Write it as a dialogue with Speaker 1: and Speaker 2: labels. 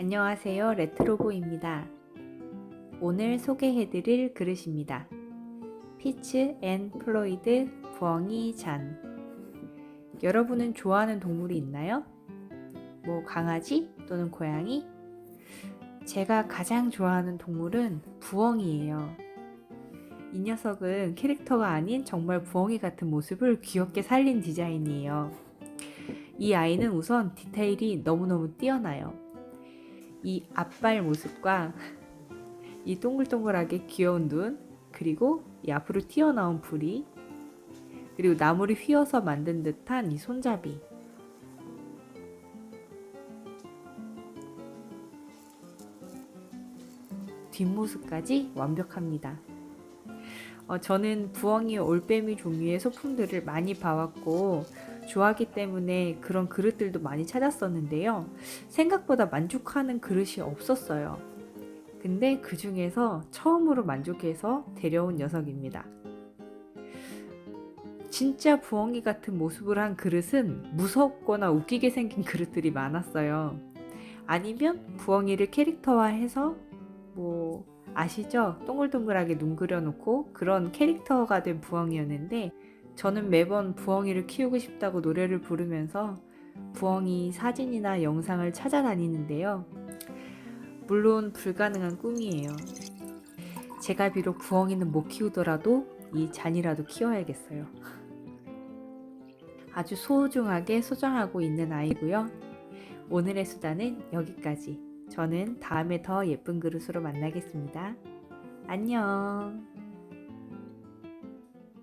Speaker 1: 안녕하세요. 레트로보입니다. 오늘 소개해드릴 그릇입니다. 피츠 앤 플로이드 부엉이 잔. 여러분은 좋아하는 동물이 있나요? 뭐 강아지 또는 고양이? 제가 가장 좋아하는 동물은 부엉이예요. 이 녀석은 캐릭터가 아닌 정말 부엉이 같은 모습을 귀엽게 살린 디자인이에요. 이 아이는 우선 디테일이 너무너무 뛰어나요. 이 앞발 모습과 이 동글동글하게 귀여운 눈, 그리고 이 앞으로 튀어나온 부리, 그리고 나무를 휘어서 만든 듯한 이 손잡이. 뒷모습까지 완벽합니다. 어, 저는 부엉이 올빼미 종류의 소품들을 많이 봐왔고 좋아하기 때문에 그런 그릇들도 많이 찾았었는데요. 생각보다 만족하는 그릇이 없었어요. 근데 그 중에서 처음으로 만족해서 데려온 녀석입니다. 진짜 부엉이 같은 모습을 한 그릇은 무섭거나 웃기게 생긴 그릇들이 많았어요. 아니면 부엉이를 캐릭터화해서 뭐 아시죠? 동글동글하게 눈 그려놓고 그런 캐릭터가 된 부엉이였는데 저는 매번 부엉이를 키우고 싶다고 노래를 부르면서 부엉이 사진이나 영상을 찾아다니는데요. 물론 불가능한 꿈이에요. 제가 비록 부엉이는 못 키우더라도 이 잔이라도 키워야겠어요. 아주 소중하게 소장하고 있는 아이고요. 오늘의 수다는 여기까지. 저는 다음에 더 예쁜 그릇으로 만나겠습니다. 안녕.